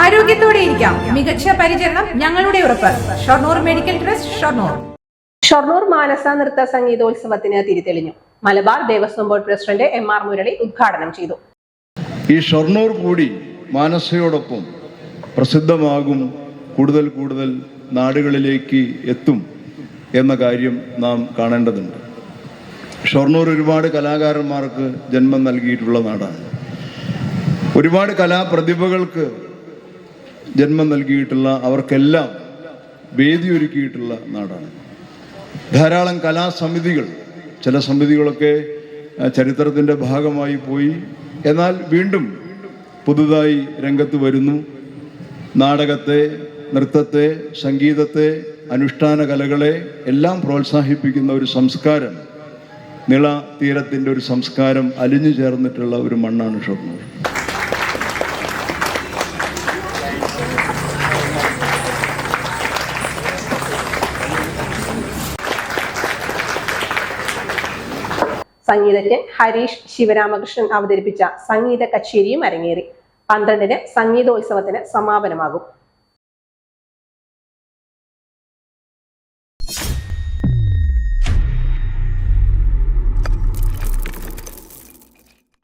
ആരോഗ്യത്തോടെ ഇരിക്കാം. മികച്ച പരിചരണം ഞങ്ങളുടെ ഉറപ്പ്. Shoranur medical trust Shoranur. Shoranur മാനസ നൃത്ത സംഗീതോത്സവത്തിന് തിരിതെളിഞ്ഞു. Malabar Devaswom board president M R Murali ഉദ്ഘാടനം ചെയ്തു. ഈ ഷൊർണൂർ കൂടി മാനസയോടൊപ്പം പ്രസിദ്ധമാകും കൂടുതൽ കൂടുതൽ നാടുകളിലേക്ക് എത്തും എന്ന കാര്യം നാം കാണേണ്ടതുണ്ട്. ഷൊർണൂർ ഒരുപാട് കലാകാരന്മാർക്ക് ജന്മം നൽകിയിട്ടുള്ള നാടാണ്. ഒരുപാട് കലാപ്രതിഭകൾക്ക് ജന്മം നൽകിയിട്ടുള്ള അവർക്കെല്ലാം വേദിയൊരുക്കിയിട്ടുള്ള നാടാണ്. ധാരാളം കലാസമിതികൾ ചില സമിതികളൊക്കെ ചരിത്രത്തിന്റെ ഭാഗമായി പോയി. എന്നാൽ വീണ്ടും പുതുതായി രംഗത്ത് വരുന്നു. നാടകത്തെ നൃത്തത്തെ സംഗീതത്തെ അനുഷ്ഠാന കലകളെ എല്ലാം പ്രോത്സാഹിപ്പിക്കുന്ന ഒരു സംസ്കാരം നിള തീരത്തിന്റെ ഒരു സംസ്കാരം അലിഞ്ഞു ചേർന്നിട്ടുള്ള ഒരു മണ്ണാണ് ഷൊർണൂർ. സംഗീതജ്ഞൻ ഹരീഷ് ശിവരാമകൃഷ്ണൻ അവതരിപ്പിച്ച സംഗീത കച്ചേരിയും അരങ്ങേറി. പന്ത്രണ്ടിന് സംഗീതോത്സവത്തിന് സമാപനമാകും.